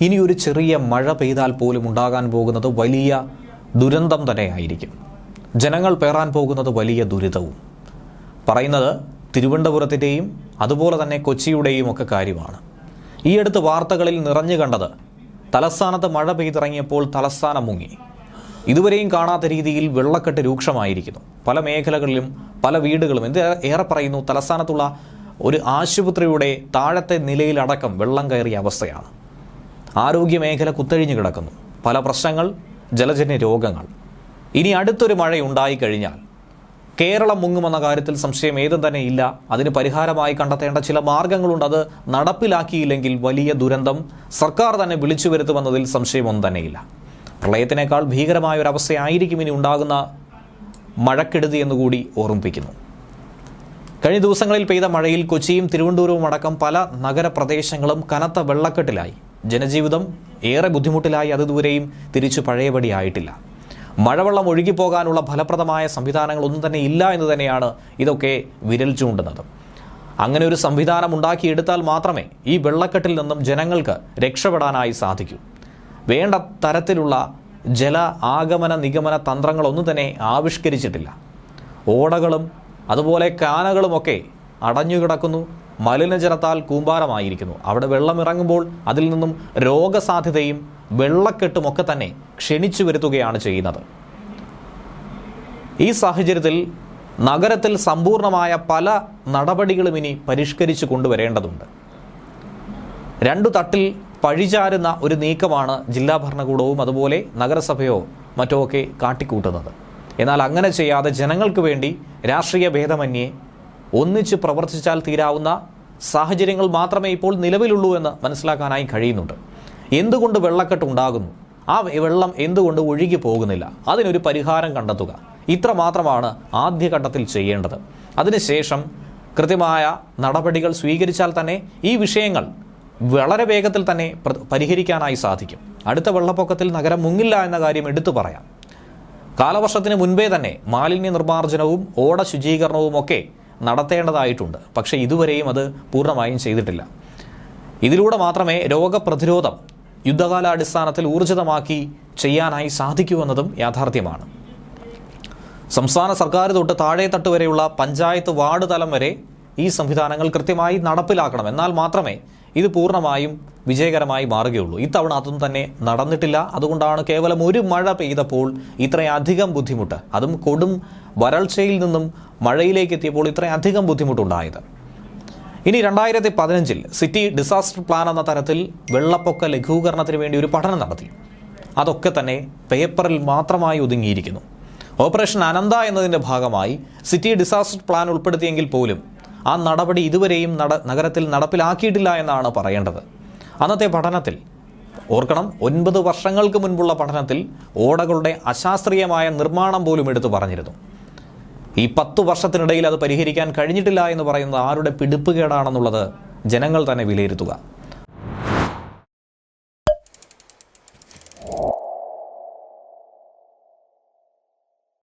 ഇനി ഒരു ചെറിയ മഴ പെയ്താൽ പോലും ഉണ്ടാകാൻ പോകുന്നത് വലിയ ദുരന്തം തന്നെയായിരിക്കും. ജനങ്ങൾ പേറാൻ പോകുന്നത് വലിയ ദുരിതവും. പറയുന്നത് തിരുവനന്തപുരത്തിന്റെയും അതുപോലെ തന്നെ കൊച്ചിയുടെയും ഒക്കെ കാര്യമാണ്. ഈ അടുത്ത് വാർത്തകളിൽ നിറഞ്ഞു കണ്ടത് തലസ്ഥാനത്ത് മഴ പെയ്തിറങ്ങിയപ്പോൾ തലസ്ഥാനം മുങ്ങി. ഇതുവരെയും കാണാത്ത രീതിയിൽ വെള്ളക്കെട്ട് രൂക്ഷമായിരിക്കുന്നു. പല മേഖലകളിലും പല വീടുകളും എന്ത് ഏറെ പറയുന്നു തലസ്ഥാനത്തുള്ള ഒരു ആശുപത്രിയുടെ താഴത്തെ നിലയിലടക്കം വെള്ളം കയറിയ അവസ്ഥയാണ്. ആരോഗ്യ മേഖല കുത്തഴിഞ്ഞു കിടക്കുന്നു. പല പ്രശ്നങ്ങൾ ജലജന്യ രോഗങ്ങൾ. ഇനി അടുത്തൊരു മഴയുണ്ടായി കഴിഞ്ഞാൽ കേരളം മുങ്ങുമെന്ന കാര്യത്തിൽ സംശയം ഏതും തന്നെ ഇല്ല. അതിന് പരിഹാരമായി കണ്ടെത്തേണ്ട ചില മാർഗങ്ങളുണ്ട്. അത് നടപ്പിലാക്കിയില്ലെങ്കിൽ വലിയ ദുരന്തം സർക്കാർ തന്നെ വിളിച്ചു വരുത്തുമെന്നതിൽ സംശയമൊന്നും തന്നെ ഇല്ല പ്രളയത്തിനേക്കാൾ ഭീകരമായ ഒരു അവസ്ഥയായിരിക്കും ഇനി ഉണ്ടാകുന്ന മഴക്കെടുതി എന്നുകൂടി ഓർമ്മിപ്പിക്കുന്നു. കഴിഞ്ഞ ദിവസങ്ങളിൽ പെയ്ത മഴയിൽ കൊച്ചിയും തിരുവനന്തപുരവും അടക്കം പല നഗരപ്രദേശങ്ങളും കനത്ത വെള്ളക്കെട്ടിലായി. ജനജീവിതം ഏറെ ബുദ്ധിമുട്ടിലായി അതുവരെയും തിരിച്ചു പഴയപടി പഴയപടിയായിട്ടില്ല മഴവെള്ളം ഒഴുകിപ്പോകാനുള്ള ഫലപ്രദമായ സംവിധാനങ്ങൾ ഒന്നും തന്നെ ഇല്ല എന്ന് തന്നെയാണ് ഇതൊക്കെ വിരൽ ചൂണ്ടുന്നത്. അങ്ങനെ ഒരു സംവിധാനം ഉണ്ടാക്കിയെടുത്താൽ മാത്രമേ ഈ വെള്ളക്കെട്ടിൽ നിന്നും ജനങ്ങൾക്ക് രക്ഷപ്പെടാനായി സാധിക്കൂ. വേണ്ട തരത്തിലുള്ള ജല ആഗമന നിഗമന തന്ത്രങ്ങളൊന്നും തന്നെ ആവിഷ്കരിച്ചിട്ടില്ല. ഓടകളും അതുപോലെ കാനകളുമൊക്കെ അടഞ്ഞുകിടക്കുന്നു. മലിനജലത്താൽ കൂമ്പാരമായിരിക്കുന്നു. അവിടെ വെള്ളം ഇറങ്ങുമ്പോൾ അതിൽ നിന്നും രോഗസാധ്യതയും വെള്ളക്കെട്ടുമൊക്കെ തന്നെ ക്ഷണിച്ചു വരുത്തുകയാണ് ചെയ്യുന്നത്. ഈ സാഹചര്യത്തിൽ നഗരത്തിൽ സമ്പൂർണമായ പല നടപടികളും ഇനി പരിഷ്കരിച്ചു കൊണ്ടുവരേണ്ടതുണ്ട്. രണ്ടു തട്ടിൽ പഴിചാരുന്ന ഒരു നീക്കമാണ് ജില്ലാ ഭരണകൂടവും അതുപോലെ നഗരസഭയോ മറ്റോ ഒക്കെ കാട്ടിക്കൂട്ടുന്നത്. എന്നാൽ അങ്ങനെ ചെയ്യാതെ ജനങ്ങൾക്ക് വേണ്ടി രാഷ്ട്രീയ ഭേദമന്യേ ഒന്നിച്ച് പ്രവർത്തിച്ചാൽ തീരാവുന്ന സാഹചര്യങ്ങൾ മാത്രമേ ഇപ്പോൾ നിലവിലുള്ളൂ എന്ന് മനസ്സിലാക്കാനായി കഴിയുന്നുണ്ട്. എന്തുകൊണ്ട് വെള്ളക്കെട്ട് ഉണ്ടാകുന്നു? ആ വെള്ളം എന്തുകൊണ്ട് ഒഴുകി പോകുന്നില്ല? അതിനൊരു പരിഹാരം കണ്ടെത്തുക. ഇത്ര മാത്രമാണ് ആദ്യഘട്ടത്തിൽ ചെയ്യേണ്ടത്. അതിനുശേഷം കൃത്യമായ നടപടികൾ സ്വീകരിച്ചാൽ തന്നെ ഈ വിഷയങ്ങൾ വളരെ വേഗത്തിൽ തന്നെ പരിഹരിക്കാനായി സാധിക്കും. അടുത്ത വെള്ളപ്പൊക്കത്തിൽ നഗരം മുങ്ങില്ല എന്ന കാര്യം എടുത്തു പറയാം. കാലവർഷത്തിന് മുൻപേ തന്നെ മാലിന്യ നിർമ്മാർജനവും ഓട ശുചീകരണവും ഒക്കെ നടത്തേണ്ടതായിട്ടുണ്ട്. പക്ഷേ ഇതുവരെയും അത് പൂർണമായും ചെയ്തിട്ടില്ല. ഇതിലൂടെ മാത്രമേ രോഗപ്രതിരോധം യുദ്ധകാലാടിസ്ഥാനത്തിൽ ഊർജിതമാക്കി ചെയ്യാനായി സാധിക്കൂ എന്നതും യാഥാർത്ഥ്യമാണ്. സംസ്ഥാന സർക്കാർ തൊട്ട് താഴെത്തട്ട് വരെയുള്ള പഞ്ചായത്ത് വാർഡ് തലം വരെ ഈ സംവിധാനങ്ങൾ കൃത്യമായി നടപ്പിലാക്കണം. എന്നാൽ മാത്രമേ ഇത് പൂർണമായും വിജയകരമായി മാറുകയുള്ളൂ. ഇത്തവണ അതൊന്നും തന്നെ നടന്നിട്ടില്ല. അതുകൊണ്ടാണ് കേവലം ഒരു മഴ പെയ്തപ്പോൾ ഇത്രയധികം ബുദ്ധിമുട്ട്. അതും കൊടും വരൾച്ചയിൽ നിന്നും മഴയിലേക്ക് എത്തിയപ്പോൾ ഇത്രയധികം ബുദ്ധിമുട്ടുണ്ടായത്. ഇനി രണ്ടായിരത്തി പതിനഞ്ചിൽ സിറ്റി ഡിസാസ്റ്റർ പ്ലാൻ എന്ന തരത്തിൽ വെള്ളപ്പൊക്ക ലഘൂകരണത്തിന് വേണ്ടി ഒരു പഠനം നടത്തി. അതൊക്കെ തന്നെ പേപ്പറിൽ മാത്രമായി ഒതുങ്ങിയിരിക്കുന്നു. ഓപ്പറേഷൻ അനന്ത എന്നതിന്റെ ഭാഗമായി സിറ്റി ഡിസാസ്റ്റർ പ്ലാൻ ഉൾപ്പെടുത്തിയെങ്കിൽ പോലും ആ നടപടി ഇതുവരെയും നട നഗരത്തിൽ നടപ്പിലാക്കിയിട്ടില്ല എന്നാണ് പറയേണ്ടത്. അന്നത്തെ പഠനത്തിൽ ഓർക്കണം ഒൻപത് വർഷങ്ങൾക്ക് മുൻപുള്ള പഠനത്തിൽ ഓടകളുടെ അശാസ്ത്രീയമായ നിർമ്മാണം പോലും എടുത്തു പറഞ്ഞിരുന്നു. ഈ പത്തു വർഷത്തിനിടയിൽ അത് പരിഹരിക്കാൻ കഴിഞ്ഞിട്ടില്ല എന്ന് പറയുന്നത് ആരുടെ പിടിപ്പുകേടാണെന്നുള്ളത് ജനങ്ങൾ തന്നെ വിലയിരുത്തുക.